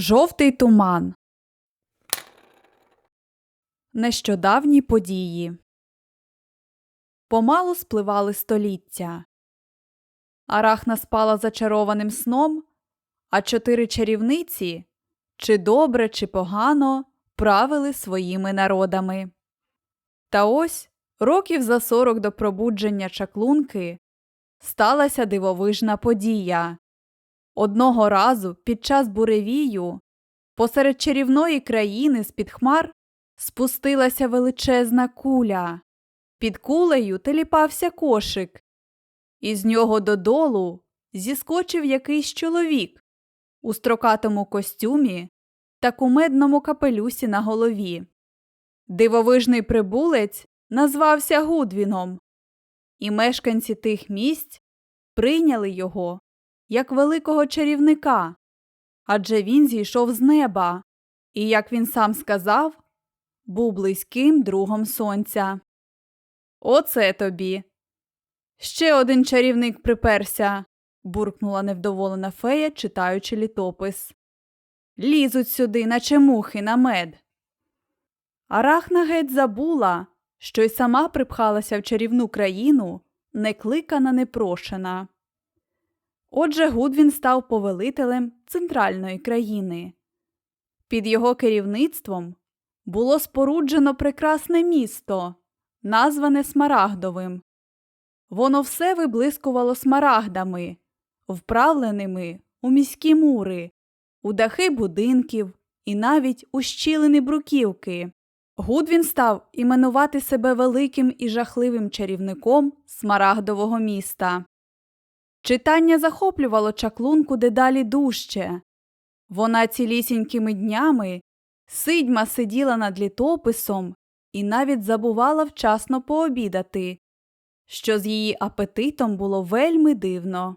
Жовтий туман. Нещодавні події. Помалу спливали століття. Арахна спала зачарованим сном, а чотири чарівниці, чи добре, чи погано, правили своїми народами. Та ось, років за сорок до пробудження чаклунки, сталася дивовижна подія. Одного разу під час буревію посеред чарівної країни з-під хмар спустилася величезна куля. Під кулею теліпався кошик. Із нього додолу зіскочив якийсь чоловік у строкатому костюмі та кумедному капелюсі на голові. Дивовижний прибулець назвався Гудвіном, і мешканці тих місць прийняли його як великого чарівника, адже він зійшов з неба і, як він сам сказав, був близьким другом сонця. Оце тобі. Ще один чарівник приперся, буркнула невдоволена фея, читаючи літопис. Лізуть сюди, наче мухи на мед. Арахна геть забула, що й сама припхалася в чарівну країну, не кликана, не прошена. Отже, Гудвін став повелителем центральної країни. Під його керівництвом було споруджено прекрасне місто, назване Смарагдовим. Воно все виблискувало смарагдами, вправленими у міські мури, у дахи будинків і навіть у щілини бруківки. Гудвін став іменувати себе великим і жахливим чарівником смарагдового міста. Читання захоплювало чаклунку дедалі дужче. Вона цілісінькими днями сидьма сиділа над літописом і навіть забувала вчасно пообідати, що з її апетитом було вельми дивно.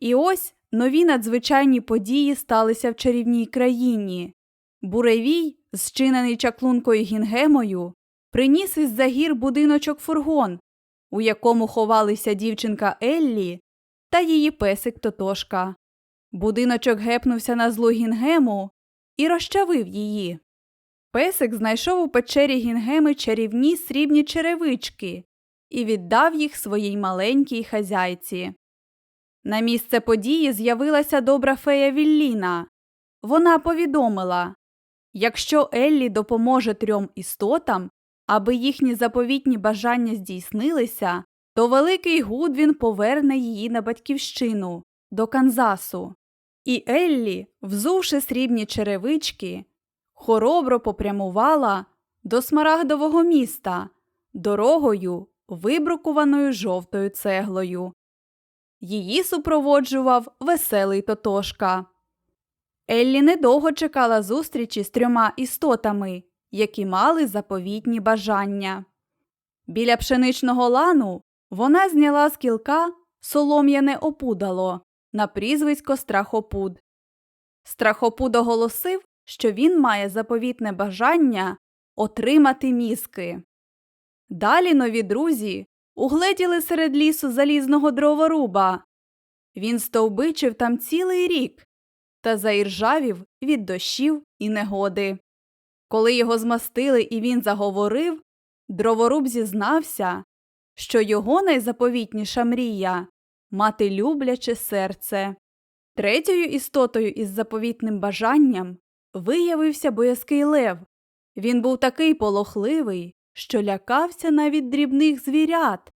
І ось нові надзвичайні події сталися в чарівній країні. Буревій, зчинений чаклункою Гінгемою, приніс із за гір будиночок фургон, у якому ховалися дівчинка Еллі та її песик Тотошка. Будиночок гепнувся на злу Гінгему і розчавив її. Песик знайшов у печері Гінгеми чарівні срібні черевички і віддав їх своїй маленькій хазяйці. На місце події з'явилася добра фея Вілліна. Вона повідомила якщо Еллі допоможе трьом істотам, аби їхні заповітні бажання здійснилися, то великий Гудвін поверне її на батьківщину до Канзасу. І Еллі, взувши срібні черевички, хоробро попрямувала до смарагдового міста дорогою, вибрукуваною жовтою цеглою. Її супроводжував веселий Тотошка. Еллі недовго чекала зустрічі з трьома істотами, які мали заповітні бажання. Біля пшеничного лану вона зняла з кілка солом'яне опудало на прізвисько Страхопуд. Страхопуд оголосив, що він має заповітне бажання отримати мізки. Далі нові друзі угледіли серед лісу залізного дроворуба. Він стовбичив там цілий рік та заіржавів від дощів і негоди. Коли його змастили і він заговорив, дроворуб зізнався, що його найзаповітніша мрія мати любляче серце. Третьою істотою із заповітним бажанням виявився боязкий лев. Він був такий полохливий, що лякався навіть дрібних звірят,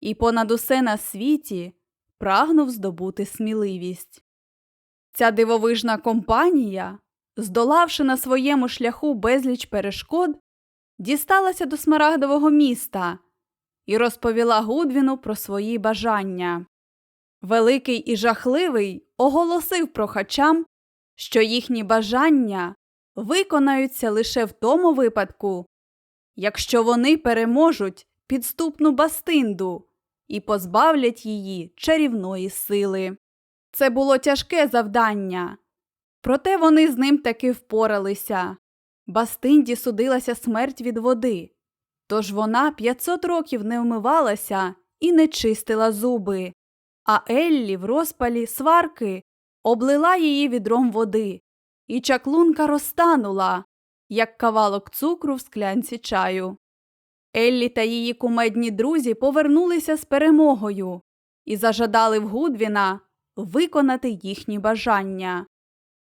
і понад усе на світі прагнув здобути сміливість. Ця дивовижна компанія, здолавши на своєму шляху безліч перешкод, дісталася до смарагдового міста і розповіла Гудвіну про свої бажання. Великий і жахливий оголосив прохачам, що їхні бажання виконаються лише в тому випадку, якщо вони переможуть підступну бастинду і позбавлять її чарівної сили. Це було тяжке завдання, проте вони з ним таки впоралися. Бастинді судилася смерть від води, тож вона 500 років не вмивалася і не чистила зуби, а Еллі в розпалі сварки облила її відром води і чаклунка розтанула, як кавалок цукру в склянці чаю. Еллі та її кумедні друзі повернулися з перемогою і зажадали в Гудвіна виконати їхні бажання.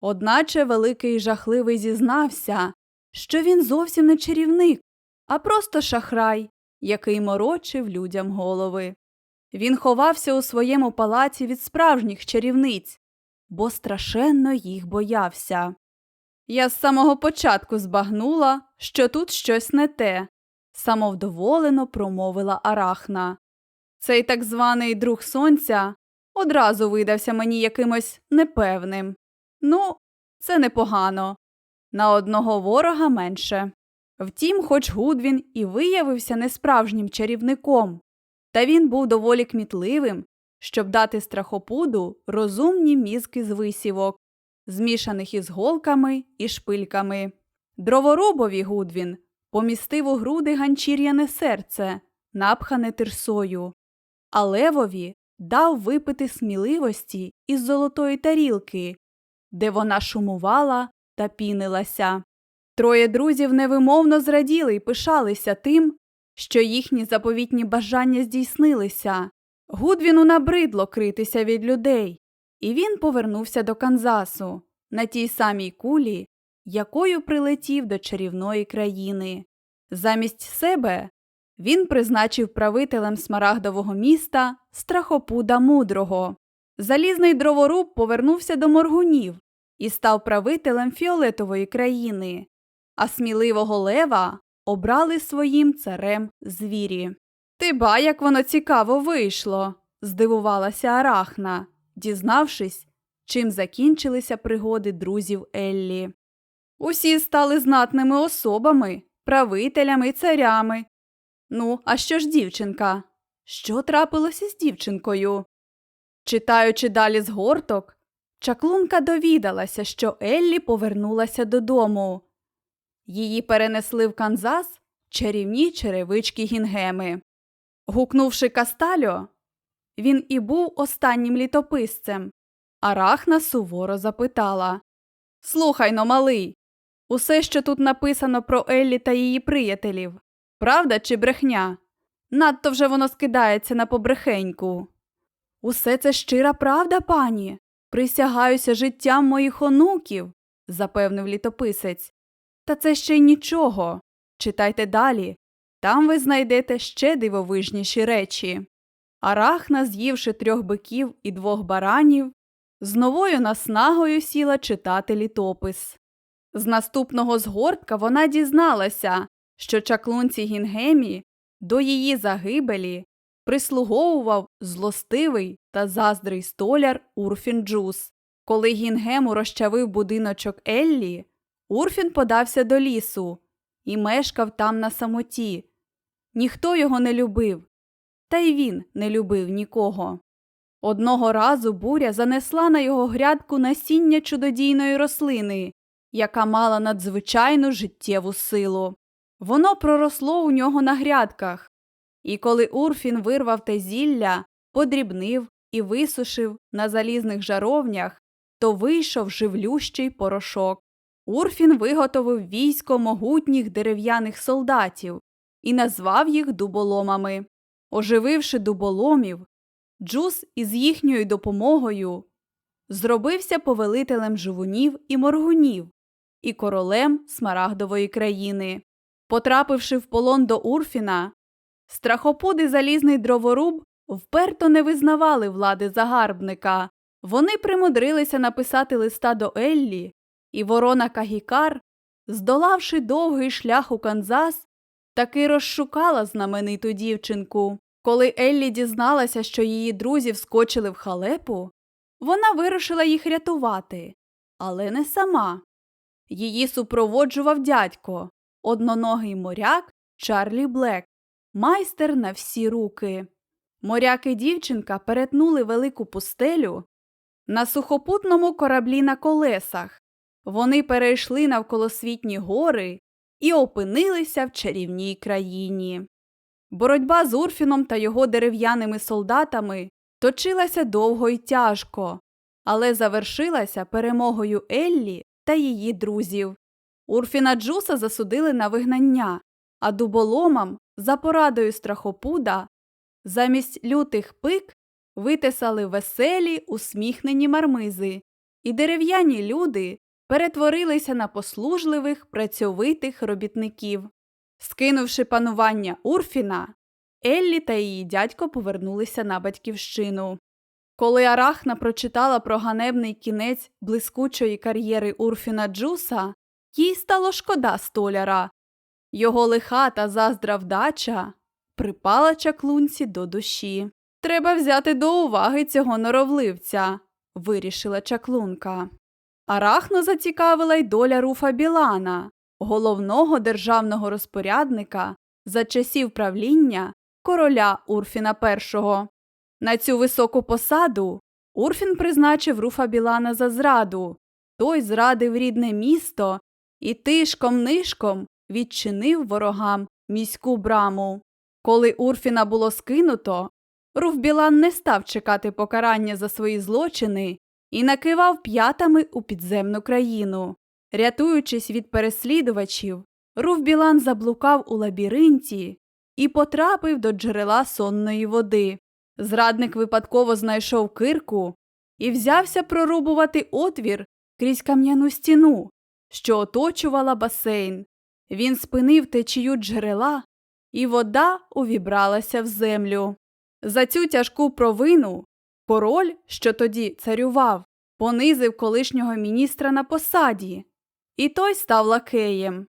Одначе великий жахливий зізнався, що він зовсім не чарівник, а просто шахрай, який морочив людям голови. Він ховався у своєму палаці від справжніх чарівниць, бо страшенно їх боявся. Я з самого початку збагнула, що тут щось не те, самовдоволено промовила Арахна. Цей так званий друг сонця одразу видався мені якимось непевним. Ну, це непогано. На одного ворога менше. Втім, хоч Гудвін і виявився несправжнім чарівником, та він був доволі кмітливим, щоб дати страхопуду розумні мізки з висівок, змішаних із голками і шпильками. Дроворубові Гудвін помістив у груди ганчір'яне серце, напхане тирсою, а левові дав випити сміливості із золотої тарілки, де вона шумувала та пінилася. Троє друзів невимовно зраділи й пишалися тим, що їхні заповітні бажання здійснилися. Гудвіну набридло критися від людей, і він повернувся до Канзасу на тій самій кулі, якою прилетів до чарівної країни. Замість себе він призначив правителем смарагдового міста страхопуда мудрого. Залізний дроворуб повернувся до моргунів і став правителем фіолетової країни, а сміливого лева обрали своїм царем звірі. Ти ба, як воно цікаво вийшло, здивувалася Арахна, дізнавшись, чим закінчилися пригоди друзів Еллі. Усі стали знатними особами, правителями царями. Ну, а що ж дівчинка? Що трапилося з дівчинкою? Читаючи далі з горток, чаклунка довідалася, що Еллі повернулася додому. Її перенесли в Канзас чарівні черевички гінгеми. Гукнувши Кастальо, він і був останнім літописцем. Арахна суворо запитала Слухай но, малий, усе, що тут написано про Еллі та її приятелів, правда чи брехня? Надто вже воно скидається на побрехеньку. Усе це щира правда, пані. Присягаюся життям моїх онуків, запевнив літописець. Та це ще й нічого. Читайте далі. Там ви знайдете ще дивовижніші речі. Арахна, з'ївши трьох биків і двох баранів, з новою наснагою сіла читати літопис. З наступного згортка вона дізналася, що чаклунці Гінгемі до її загибелі прислуговував злостивий та заздрий столяр Урфін Джус. Коли Гінгему розчавив будиночок Еллі, Урфін подався до лісу і мешкав там на самоті. Ніхто його не любив, та й він не любив нікого. Одного разу буря занесла на його грядку насіння чудодійної рослини, яка мала надзвичайну життєву силу. Воно проросло у нього на грядках, і коли Урфін вирвав те зілля, подрібнив і висушив на залізних жаровнях, то вийшов живлющий порошок. Урфін виготовив військо могутніх дерев'яних солдатів і назвав їх дуболомами. Ожививши дуболомів, Джус із їхньою допомогою зробився повелителем живунів і моргунів і королем Смарагдової країни. Потрапивши в полон до Урфіна, страхопуди залізний дроворуб вперто не визнавали влади загарбника. Вони примудрилися написати листа до Еллі, і ворона Кагікар, здолавши довгий шлях у Канзас, таки розшукала знамениту дівчинку. Коли Еллі дізналася, що її друзі вскочили в халепу, вона вирушила їх рятувати, але не сама. Її супроводжував дядько, одноногий моряк Чарлі Блек, майстер на всі руки. Моряк і дівчинка перетнули велику пустелю на сухопутному кораблі на колесах. Вони перейшли навколосвітні гори і опинилися в чарівній країні. Боротьба з Урфіном та його дерев'яними солдатами точилася довго й тяжко, але завершилася перемогою Еллі та її друзів. Урфіна Джуса засудили на вигнання, а дуболомам за порадою страхопуда замість лютих пик витисали веселі усміхнені мармизи, і дерев'яні люди перетворилися на послужливих працьовитих робітників. Скинувши панування Урфіна, Еллі та її дядько повернулися на батьківщину. Коли Арахна прочитала про ганебний кінець блискучої кар'єри Урфіна Джуса, їй стало шкода столяра. Його лиха та заздра вдача припала чаклунці до душі. Треба взяти до уваги цього норовливця, вирішила чаклунка. Арахну зацікавила й доля Руфа Білана, головного державного розпорядника за часів правління короля Урфіна І. На цю високу посаду Урфін призначив Руфа Білана за зраду. Той зрадив рідне місто і тишком-нишком відчинив ворогам міську браму. Коли Урфіна було скинуто, Руф Білан не став чекати покарання за свої злочини і накивав п'ятами у підземну країну. Рятуючись від переслідувачів, Руф Білан заблукав у лабіринті і потрапив до джерела сонної води. Зрадник випадково знайшов кирку і взявся прорубувати отвір крізь кам'яну стіну, що оточувала басейн. Він спинив течію джерела, і вода увібралася в землю. За цю тяжку провину король, що тоді царював, понизив колишнього міністра на посаді, і той став лакеєм.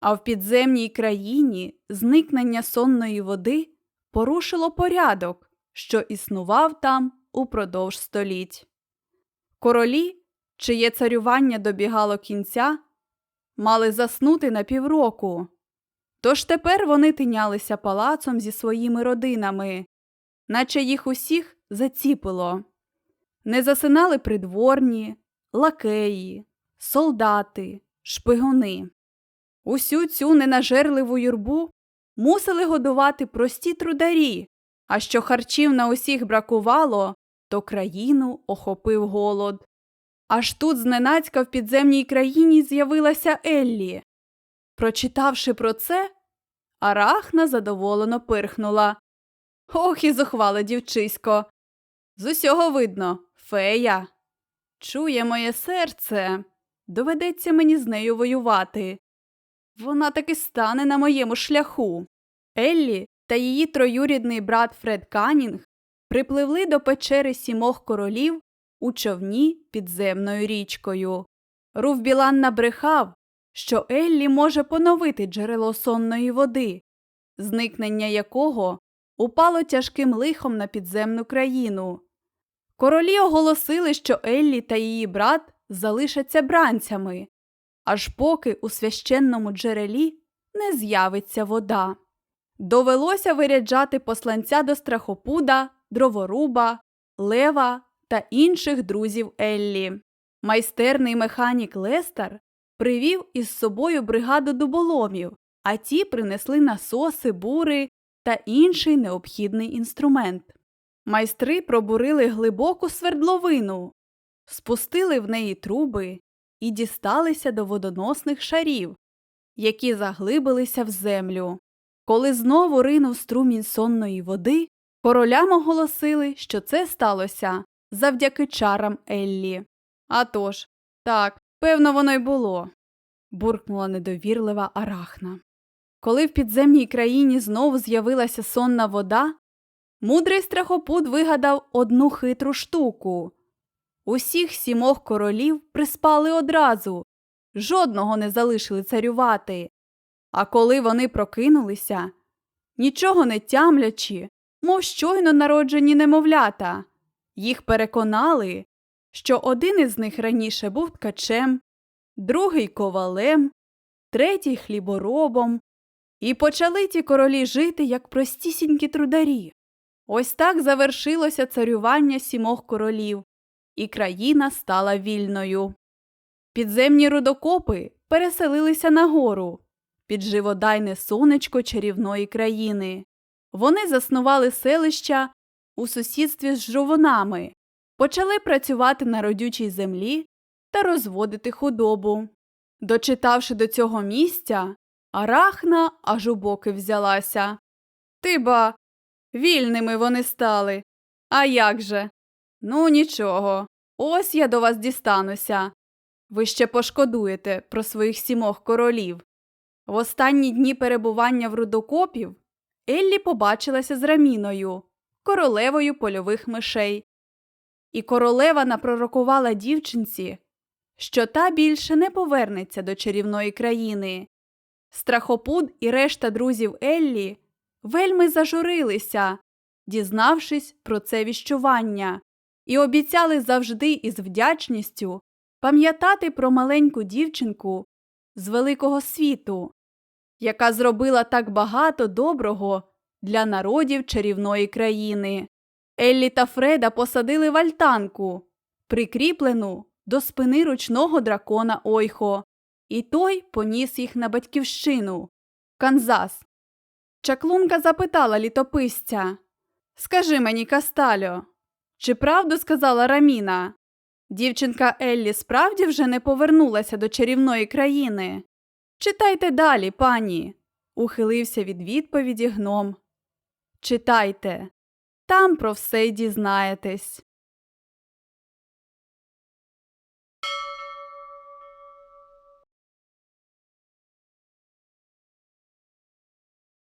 А в підземній країні зникнення сонної води порушило порядок, що існував там упродовж століть. Королі, чиє царювання добігало кінця, мали заснути на півроку. Тож тепер вони тинялися палацом зі своїми родинами, наче їх усіх заціпило. Не засинали придворні, лакеї, солдати, шпигуни. Усю цю ненажерливу юрбу мусили годувати прості трударі, а що харчів на усіх бракувало, то країну охопив голод. Аж тут зненацька в підземній країні з'явилася Еллі. Прочитавши про це, Арахна задоволено пирхнула. Ох і зухвала дівчисько. З усього видно, фея. Чує моє серце. Доведеться мені з нею воювати. Вона таки стане на моєму шляху. Еллі та її троюрідний брат Фред Канінг припливли до печери сімох королів у човні підземною річкою. Руф Білан набрехав, що Еллі може поновити джерело сонної води, зникнення якого упало тяжким лихом на підземну країну. Королі оголосили, що Еллі та її брат залишаться бранцями, аж поки у священному джерелі не з'явиться вода. Довелося виряджати посланця до страхопуда, дроворуба, лева та інших друзів Еллі. Майстерний механік Лестер привів із собою бригаду дуболомів, а ті принесли насоси, бури та інший необхідний інструмент. Майстри пробурили глибоку свердловину, спустили в неї труби і дісталися до водоносних шарів, які заглибилися в землю. Коли знову ринув струмінь сонної води, королям оголосили, що це сталося завдяки чарам Еллі. «А тож, так, певно, воно й було, буркнула недовірлива арахна. Коли в підземній країні знову з'явилася сонна вода, мудрий страхопут вигадав одну хитру штуку. Усіх сімох королів приспали одразу, жодного не залишили царювати. А коли вони прокинулися, нічого не тямлячи, мов щойно народжені немовлята, їх переконали, що один із них раніше був ткачем, другий ковалем, третій хліборобом, і почали ті королі жити як простісінькі трударі. Ось так завершилося царювання сімох королів, і країна стала вільною. Підземні рудокопи переселилися нагору під живодайне сонечко чарівної країни. Вони заснували селища у сусідстві з жовонами, почали працювати на родючій землі та розводити худобу. Дочитавши до цього місця, Арахна аж у боки взялася. Ти ба, вільними вони стали. А як же? Ну, нічого. Ось я до вас дістануся. Ви ще пошкодуєте про своїх сімох королів. В останні дні перебування в рудокопів Еллі побачилася з Раміною, королевою польових мишей. І королева напророкувала дівчинці, що та більше не повернеться до чарівної країни. Страхопуд і решта друзів Еллі вельми зажурилися, дізнавшись про це віщування, і обіцяли завжди із вдячністю пам'ятати про маленьку дівчинку з великого світу, яка зробила так багато доброго для народів чарівної країни. Еллі та Фреда посадили в альтанку, прикріплену до спини ручного дракона Ойхо, і той поніс їх на батьківщину Канзас. Чаклунка запитала літописця Скажи мені, Кастальо, чи правду сказала Раміна? Дівчинка Еллі справді вже не повернулася до чарівної країни. Читайте далі, пані, ухилився від відповіді гном. Читайте, там про все й дізнаєтесь.